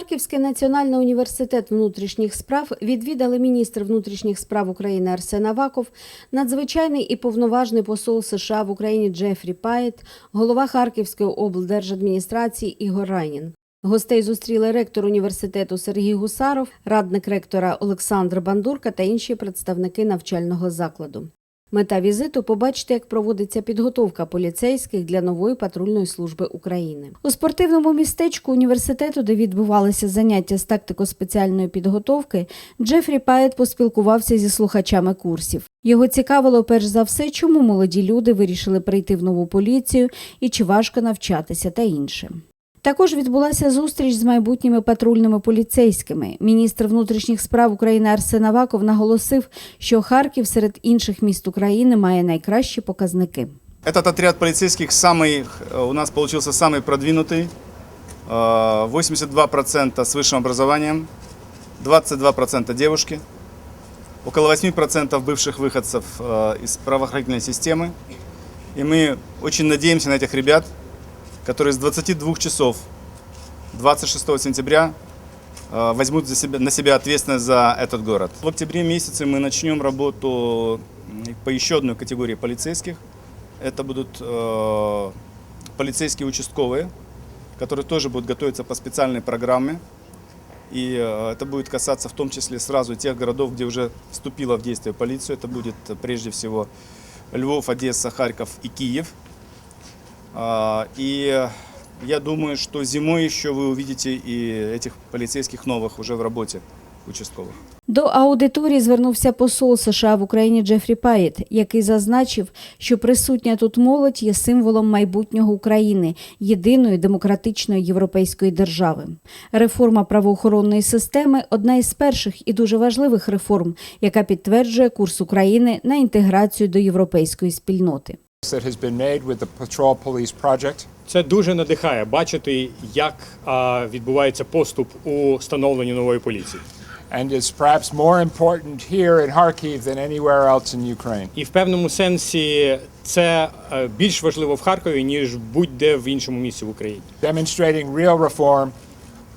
Харківський національний університет внутрішніх справ відвідали міністр внутрішніх справ України Арсен Аваков, надзвичайний і повноважний посол США в Україні Джефрі Паєт, голова Харківської облдержадміністрації Ігор Райнін. Гостей зустріли ректор університету Сергій Гусаров, радник ректора Олександр Бандурка та інші представники навчального закладу. Мета візиту побачити, як проводиться підготовка поліцейських для нової патрульної служби України. У спортивному містечку університету, де відбувалися заняття з тактико-спеціальної підготовки, Джефрі Паєт поспілкувався зі слухачами курсів. Його цікавило перш за все, чому молоді люди вирішили прийти в нову поліцію і чи важко навчатися та інше. Також відбулася зустріч з майбутніми патрульними поліцейськими. Міністр внутрішніх справ України Арсен Аваков наголосив, що Харків серед інших міст України має найкращі показники. Этот отряд полицейских самый, э, у нас получился самый продвинутый. Э, 82% с высшим образованием, 22% девушки, около 8% бывших выходцев э, из правоохранительной системы. И мы очень надеемся на этих ребят, которые с 22 часов 26 сентября э, возьмут за себя, на себя ответственность за этот город. В октябре месяце мы начнем работу по еще одной категории полицейских. Это будут э, полицейские участковые, которые тоже будут готовиться по специальной программе. И э, это будет касаться в том числе сразу тех городов, где уже вступила в действие полиция. Это будет э, прежде всего Львов, Одесса, Харьков и Киев. А, И э, я думаю, что зимой еще вы увидите и этих полицейских новых уже в работе участковых. До аудиторії звернувся посол США в Україні Джефрі Паєт, який зазначив, що присутня тут молодь є символом майбутнього України, єдиної демократичної європейської держави. Реформа правоохоронної системи одна із перших і дуже важливих реформ, яка підтверджує курс України на інтеграцію до європейської спільноти. that has been made with the Patrol Police Project. Це дуже надихає бачити, як а, відбувається поступ у становленні нової поліції. and is perhaps more important here in Kharkiv than anywhere else in Ukraine. І в певному сенсі це е, більш важливо в Харкові, ніж будь-де в іншому місці в Україні. Demonstrating real reform,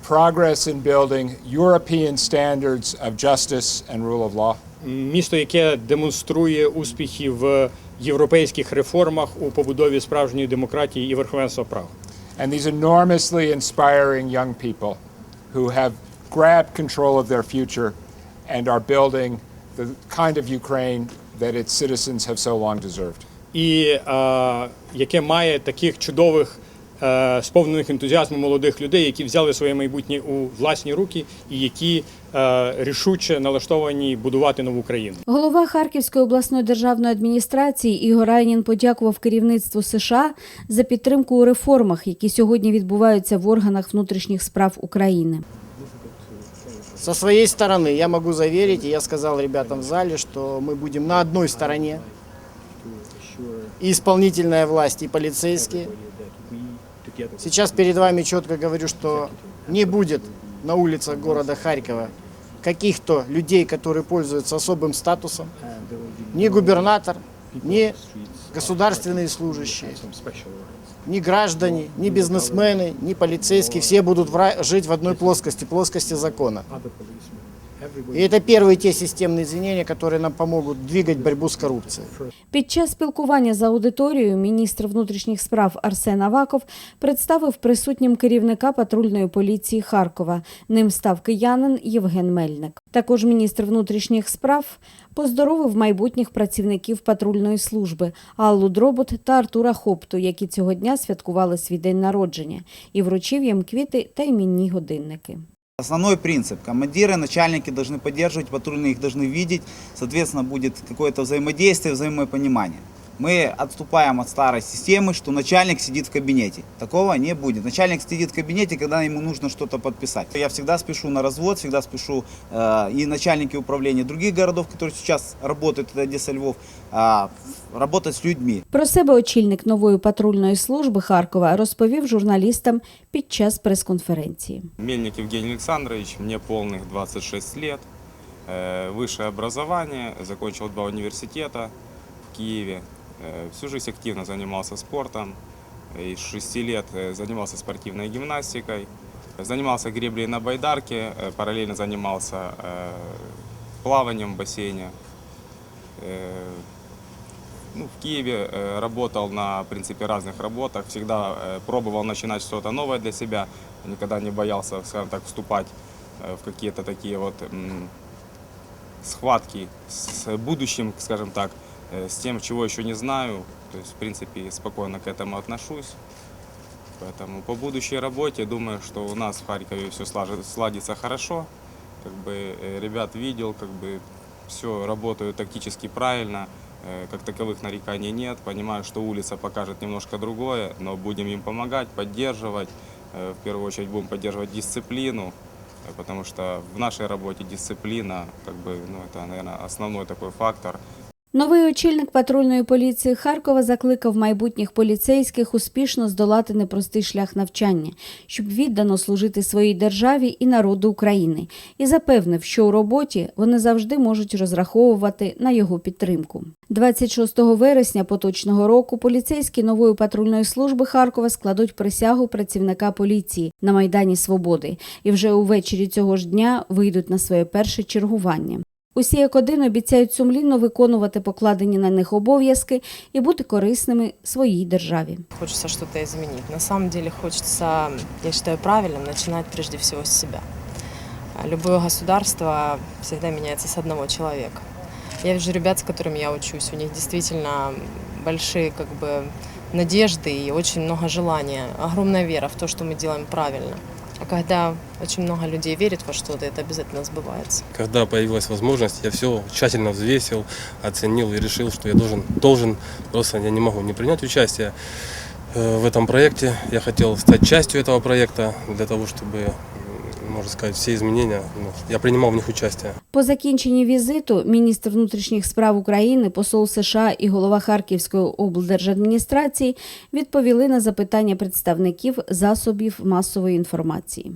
progress in building European standards of justice and rule of law. Місто, яке демонструє успіхи в європейських реформах у побудові справжньої демократії і верховенства права. And these enormously inspiring young people who have grabbed control of their future and are building the kind of Ukraine that its citizens have so long deserved. і е, яке має таких чудових, е, сповнених ентузіазму молодих людей, які взяли своє майбутнє у власні руки і які е, рішуче налаштовані будувати нову країну. Голова Харківської обласної державної адміністрації Ігор Райнін подякував керівництву США за підтримку у реформах, які сьогодні відбуваються в органах внутрішніх справ України. Со своей стороны я могу заверить, и я сказал ребятам в зале, что мы будем на одной стороне. И исполнительная власть, и полицейские. Сейчас перед вами четко говорю, что не будет на улицах города Харькова каких-то людей, которые пользуются особым статусом. Ни губернатор, ни государственные служащие, ни граждане, ни бизнесмены, ни полицейские. Все будут жить в одной плоскости, плоскости закона. И это первые те системные изменения, которые нам помогут двигать борьбу с коррупцией. Під час спілкування з аудиторією міністр внутрішніх справ Арсен Аваков представив присутнім керівника патрульної поліції Харкова. Ним став киянин Євген Мельник. Також міністр внутрішніх справ поздоровив майбутніх працівників патрульної служби Аллу Дробот та Артура Хопту, які цього дня святкували свій день народження, і вручив їм квіти та іменні годинники. Основной принцип. Командиры, начальники должны поддерживать, патрульные их должны видеть. Соответственно, будет какое-то взаимодействие, взаимопонимание. Мы отступаем от старой системы, что начальник сидит в кабинете. Такого не будет. Начальник сидит в кабинете, когда ему нужно что-то подписать. Я всегда спешу на развод, всегда спешу э, и начальники управления других городов, которые сейчас работают, это Одесса, Львов, э, работать с людьми. Про себе очільник нової патрульної служби Харкова розповів журналістам під час прес-конференції. Мельник Евгений Александрович, мне полных 26 лет, Э, высшее образование, закончил два университета в Киеве, Э, Всю жизнь активно занимался спортом, и с 6 лет э, занимался спортивной гимнастикой, Занимался греблей на байдарке, э, параллельно занимался э, плаванием в бассейне. Э, ну, в Киеве э, работал на в принципе разных работах, всегда э, пробовал начинать что-то новое для себя, никогда не боялся, скажем так, вступать э, в какие-то такие вот схватки с будущим, скажем так, э, с тем, чего еще не знаю. То есть, в принципе, спокойно к этому отношусь. Поэтому по будущей работе думаю, что у нас в Харькове все сладится хорошо. Как бы э, ребят видел, как бы все работают тактически правильно. Э, Как таковых нареканий нет. Понимаю, что улица покажет немножко другое, но будем им помогать, поддерживать. Э, В первую очередь будем поддерживать дисциплину, э, потому что в нашей работе дисциплина, как бы, ну, это, наверное, основной такой фактор. Новий очільник патрульної поліції Харкова закликав майбутніх поліцейських успішно здолати непростий шлях навчання, щоб віддано служити своїй державі і народу України, і запевнив, що у роботі вони завжди можуть розраховувати на його підтримку. 26 вересня поточного року поліцейські нової патрульної служби Харкова складуть присягу працівника поліції на Майдані Свободи і вже увечері цього ж дня вийдуть на своє перше чергування. Усі як один обіцяють сумлінно виконувати покладені на них обов'язки і бути корисними своїй державі. Хочется что-то изменить. На самом деле хочется, я считаю правильным, начинать прежде всего с себя. А Любое государство всегда меняется с одного человека. Я вижу ребят, с которыми я учусь, у них действительно большие как бы надежды и очень много желания, огромная вера в то, что мы делаем правильно. А когда очень много людей верит во что-то, это обязательно сбывается. Когда появилась возможность, я все тщательно взвесил, оценил и решил, что я должен, должен, просто я не могу не принять участие э, в этом проекте. Я хотел стать частью этого проекта для того, чтобы, м, можно сказать, все изменения, ну, я принимал в них участие. По закінченні візиту міністр внутрішніх справ України, посол США і голова Харківської облдержадміністрації відповіли на запитання представників засобів масової інформації.